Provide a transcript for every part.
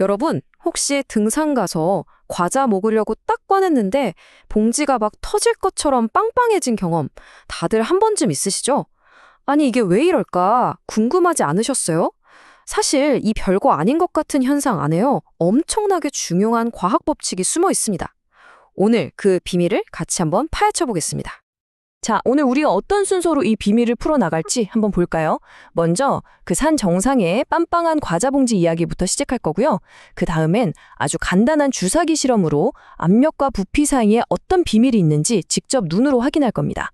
여러분, 혹시 등산 가서 과자 먹으려고 딱 꺼냈는데 봉지가 막 터질 것처럼 빵빵해진 경험 다들 한 번쯤 있으시죠? 아니, 이게 왜 이럴까? 궁금하지 않으셨어요? 사실 이 별거 아닌 것 같은 현상 안에요. 엄청나게 중요한 과학 법칙이 숨어 있습니다. 오늘 그 비밀을 같이 한번 파헤쳐 보겠습니다. 자, 오늘 우리가 어떤 순서로 이 비밀을 풀어나갈지 한번 볼까요? 먼저 그 산 정상의 빵빵한 과자 봉지 이야기부터 시작할 거고요. 그 다음엔 아주 간단한 주사기 실험으로 압력과 부피 사이에 어떤 비밀이 있는지 직접 눈으로 확인할 겁니다.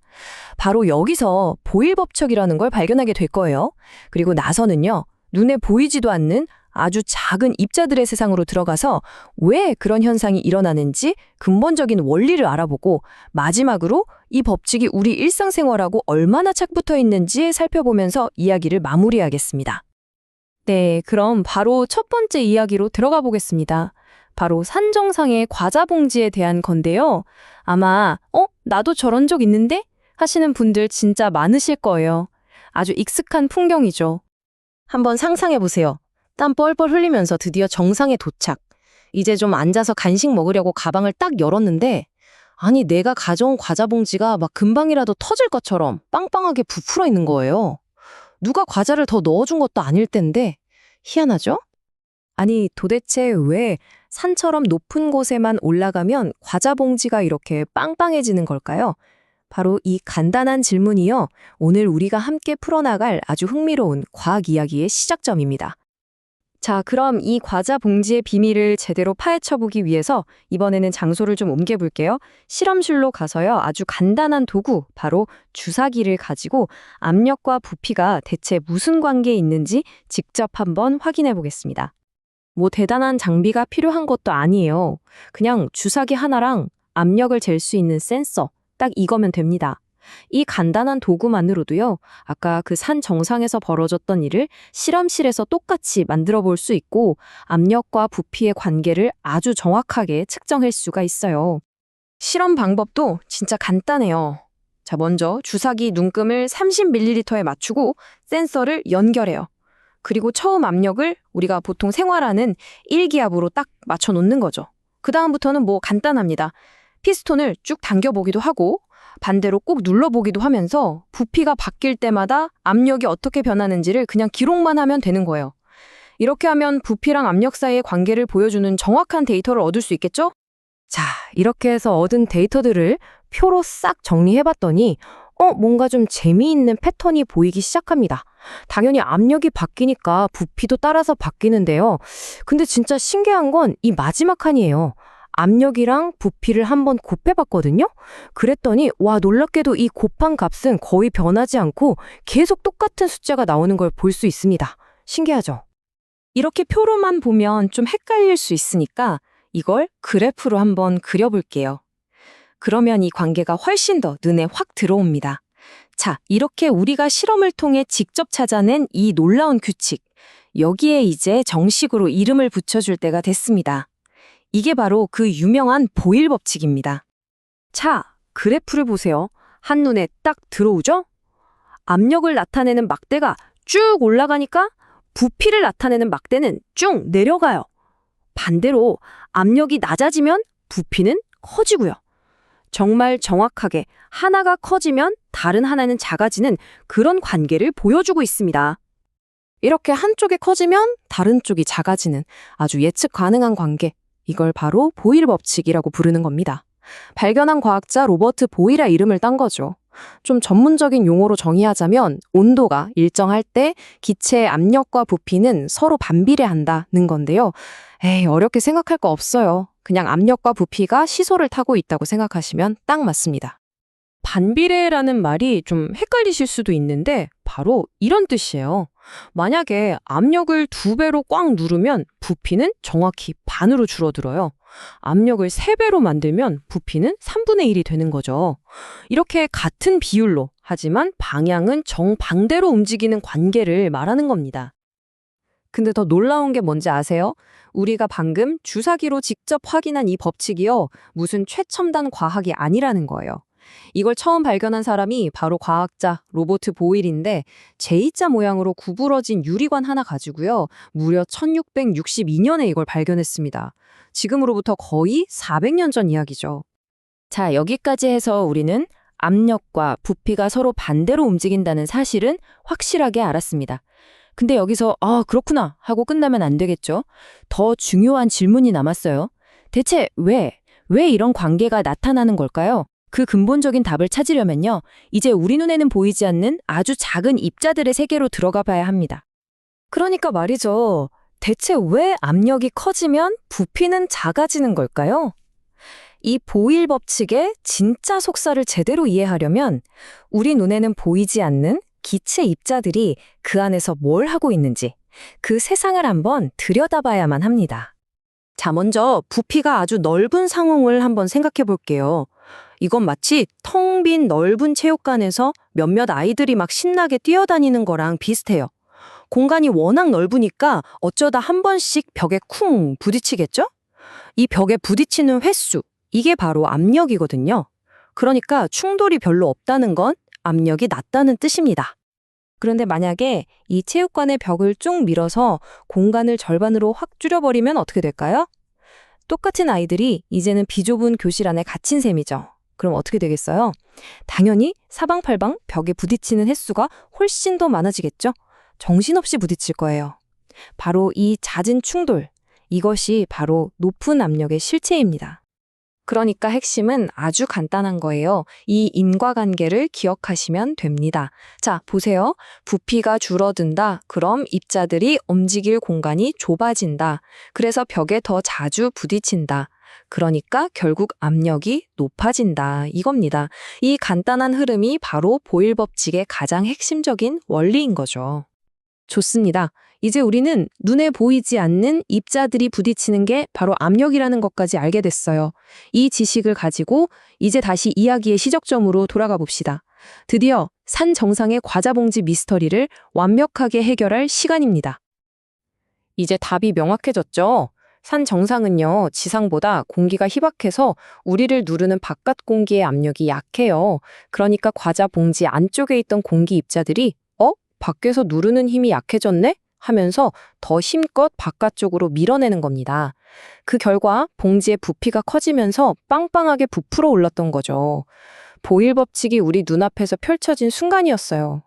바로 여기서 보일 법칙이라는 걸 발견하게 될 거예요. 그리고 나서는요, 눈에 보이지도 않는 아주 작은 입자들의 세상으로 들어가서 왜 그런 현상이 일어나는지 근본적인 원리를 알아보고 마지막으로 이 법칙이 우리 일상생활하고 얼마나 착붙어 있는지 살펴보면서 이야기를 마무리하겠습니다. 네, 그럼 바로 첫 번째 이야기로 들어가 보겠습니다. 바로 산정상의 과자 봉지에 대한 건데요. 아마, 어? 나도 저런 적 있는데? 하시는 분들 진짜 많으실 거예요. 아주 익숙한 풍경이죠. 한번 상상해 보세요. 땀 뻘뻘 흘리면서 드디어 정상에 도착. 이제 좀 앉아서 간식 먹으려고 가방을 딱 열었는데, 아니, 내가 가져온 과자 봉지가 막 금방이라도 터질 것처럼 빵빵하게 부풀어 있는 거예요. 누가 과자를 더 넣어준 것도 아닐 텐데, 희한하죠? 아니, 도대체 왜 산처럼 높은 곳에만 올라가면 과자 봉지가 이렇게 빵빵해지는 걸까요? 바로 이 간단한 질문이요. 오늘 우리가 함께 풀어나갈 아주 흥미로운 과학 이야기의 시작점입니다. 자, 그럼 이 과자 봉지의 비밀을 제대로 파헤쳐보기 위해서 이번에는 장소를 좀 옮겨볼게요. 실험실로 가서요. 아주 간단한 도구, 바로 주사기를 가지고 압력과 부피가 대체 무슨 관계에 있는지 직접 한번 확인해 보겠습니다. 뭐 대단한 장비가 필요한 것도 아니에요. 그냥 주사기 하나랑 압력을 잴 수 있는 센서, 딱 이거면 됩니다. 이 간단한 도구만으로도요, 아까 그 산 정상에서 벌어졌던 일을 실험실에서 똑같이 만들어 볼 수 있고, 압력과 부피의 관계를 아주 정확하게 측정할 수가 있어요. 실험 방법도 진짜 간단해요. 자, 먼저 주사기 눈금을 30ml에 맞추고 센서를 연결해요. 그리고 처음 압력을 우리가 보통 생활하는 1기압으로 딱 맞춰 놓는 거죠. 그다음부터는 뭐 간단합니다. 피스톤을 쭉 당겨보기도 하고 반대로 꼭 눌러보기도 하면서 부피가 바뀔 때마다 압력이 어떻게 변하는지를 그냥 기록만 하면 되는 거예요. 이렇게 하면 부피랑 압력 사이의 관계를 보여주는 정확한 데이터를 얻을 수 있겠죠? 자, 이렇게 해서 얻은 데이터들을 표로 싹 정리해봤더니 어, 뭔가 좀 재미있는 패턴이 보이기 시작합니다. 당연히 압력이 바뀌니까 부피도 따라서 바뀌는데요. 근데 진짜 신기한 건 이 마지막 칸이에요. 압력이랑 부피를 한번 곱해봤거든요. 그랬더니 와 놀랍게도 이 곱한 값은 거의 변하지 않고 계속 똑같은 숫자가 나오는 걸 볼 수 있습니다. 신기하죠? 이렇게 표로만 보면 좀 헷갈릴 수 있으니까 이걸 그래프로 한번 그려볼게요. 그러면 이 관계가 훨씬 더 눈에 확 들어옵니다. 자, 이렇게 우리가 실험을 통해 직접 찾아낸 이 놀라운 규칙. 여기에 이제 정식으로 이름을 붙여줄 때가 됐습니다. 이게 바로 그 유명한 보일 법칙입니다. 자, 그래프를 보세요. 한눈에 딱 들어오죠? 압력을 나타내는 막대가 쭉 올라가니까 부피를 나타내는 막대는 쭉 내려가요. 반대로 압력이 낮아지면 부피는 커지고요. 정말 정확하게 하나가 커지면 다른 하나는 작아지는 그런 관계를 보여주고 있습니다. 이렇게 한쪽이 커지면 다른 쪽이 작아지는 아주 예측 가능한 관계. 이걸 바로 보일 법칙이라고 부르는 겁니다. 발견한 과학자 로버트 보일의 이름을 딴 거죠. 좀 전문적인 용어로 정의하자면 온도가 일정할 때 기체의 압력과 부피는 서로 반비례한다는 건데요. 에이, 어렵게 생각할 거 없어요. 그냥 압력과 부피가 시소를 타고 있다고 생각하시면 딱 맞습니다. 반비례라는 말이 좀 헷갈리실 수도 있는데 바로 이런 뜻이에요. 만약에 압력을 두 배로 꽉 누르면 부피는 정확히 반으로 줄어들어요. 압력을 세 배로 만들면 부피는 3분의 1이 되는 거죠. 이렇게 같은 비율로 하지만 방향은 정반대로 움직이는 관계를 말하는 겁니다. 근데 더 놀라운 게 뭔지 아세요? 우리가 방금 주사기로 직접 확인한 이 법칙이요. 무슨 최첨단 과학이 아니라는 거예요. 이걸 처음 발견한 사람이 바로 과학자 로버트 보일인데 J자 모양으로 구부러진 유리관 하나 가지고요. 무려 1662년에 이걸 발견했습니다. 지금으로부터 거의 400년 전 이야기죠. 자, 여기까지 해서 우리는 압력과 부피가 서로 반대로 움직인다는 사실은 확실하게 알았습니다. 근데 여기서 아, 그렇구나 하고 끝나면 안 되겠죠? 더 중요한 질문이 남았어요. 대체 왜, 왜 이런 관계가 나타나는 걸까요? 그 근본적인 답을 찾으려면요. 이제 우리 눈에는 보이지 않는 아주 작은 입자들의 세계로 들어가 봐야 합니다. 그러니까 말이죠. 대체 왜 압력이 커지면 부피는 작아지는 걸까요? 이 보일 법칙의 진짜 속사를 제대로 이해하려면 우리 눈에는 보이지 않는 기체 입자들이 그 안에서 뭘 하고 있는지 그 세상을 한번 들여다봐야만 합니다. 자, 먼저 부피가 아주 넓은 상황을 한번 생각해 볼게요. 이건 마치 텅 빈 넓은 체육관에서 몇몇 아이들이 막 신나게 뛰어다니는 거랑 비슷해요. 공간이 워낙 넓으니까 어쩌다 한 번씩 벽에 쿵 부딪히겠죠? 이 벽에 부딪히는 횟수, 이게 바로 압력이거든요. 그러니까 충돌이 별로 없다는 건 압력이 낮다는 뜻입니다. 그런데 만약에 이 체육관의 벽을 쭉 밀어서 공간을 절반으로 확 줄여버리면 어떻게 될까요? 똑같은 아이들이 이제는 비좁은 교실 안에 갇힌 셈이죠. 그럼 어떻게 되겠어요? 당연히 사방팔방 벽에 부딪히는 횟수가 훨씬 더 많아지겠죠? 정신없이 부딪힐 거예요. 바로 이 잦은 충돌, 이것이 바로 높은 압력의 실체입니다. 그러니까 핵심은 아주 간단한 거예요. 이 인과관계를 기억하시면 됩니다. 자, 보세요. 부피가 줄어든다. 그럼 입자들이 움직일 공간이 좁아진다. 그래서 벽에 더 자주 부딪힌다. 그러니까 결국 압력이 높아진다. 이겁니다. 이 간단한 흐름이 바로 보일 법칙의 가장 핵심적인 원리인 거죠. 좋습니다. 이제 우리는 눈에 보이지 않는 입자들이 부딪히는 게 바로 압력이라는 것까지 알게 됐어요. 이 지식을 가지고 이제 다시 이야기의 시적점으로 돌아가 봅시다. 드디어 산 정상의 과자 봉지 미스터리를 완벽하게 해결할 시간입니다. 이제 답이 명확해졌죠? 산 정상은요, 지상보다 공기가 희박해서 우리를 누르는 바깥 공기의 압력이 약해요. 그러니까 과자 봉지 안쪽에 있던 공기 입자들이, 어? 밖에서 누르는 힘이 약해졌네? 하면서 더 힘껏 바깥쪽으로 밀어내는 겁니다. 그 결과 봉지의 부피가 커지면서 빵빵하게 부풀어 올랐던 거죠. 보일 법칙이 우리 눈앞에서 펼쳐진 순간이었어요.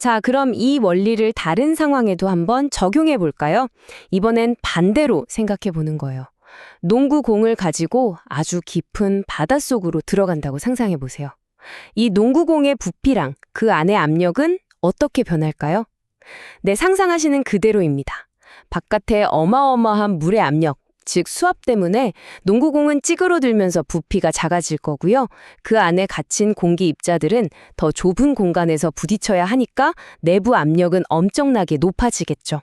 자, 그럼 이 원리를 다른 상황에도 한번 적용해 볼까요? 이번엔 반대로 생각해 보는 거예요. 농구공을 가지고 아주 깊은 바닷속으로 들어간다고 상상해 보세요. 이 농구공의 부피랑 그 안의 압력은 어떻게 변할까요? 네, 상상하시는 그대로입니다. 바깥에 어마어마한 물의 압력, 즉 수압 때문에 농구공은 찌그러들면서 부피가 작아질 거고요. 그 안에 갇힌 공기 입자들은 더 좁은 공간에서 부딪혀야 하니까 내부 압력은 엄청나게 높아지겠죠.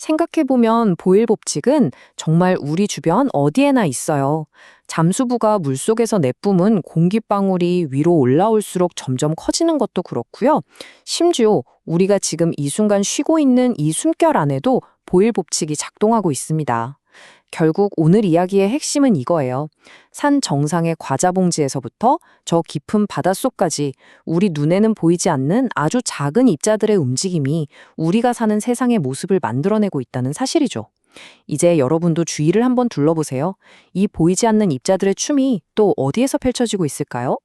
생각해보면 보일 법칙은 정말 우리 주변 어디에나 있어요. 잠수부가 물속에서 내뿜은 공기방울이 위로 올라올수록 점점 커지는 것도 그렇고요. 심지어 우리가 지금 이 순간 쉬고 있는 이 숨결 안에도 보일 법칙이 작동하고 있습니다. 결국 오늘 이야기의 핵심은 이거예요. 산 정상의 과자 봉지에서부터 저 깊은 바닷속까지 우리 눈에는 보이지 않는 아주 작은 입자들의 움직임이 우리가 사는 세상의 모습을 만들어내고 있다는 사실이죠. 이제 여러분도 주위를 한번 둘러보세요. 이 보이지 않는 입자들의 춤이 또 어디에서 펼쳐지고 있을까요?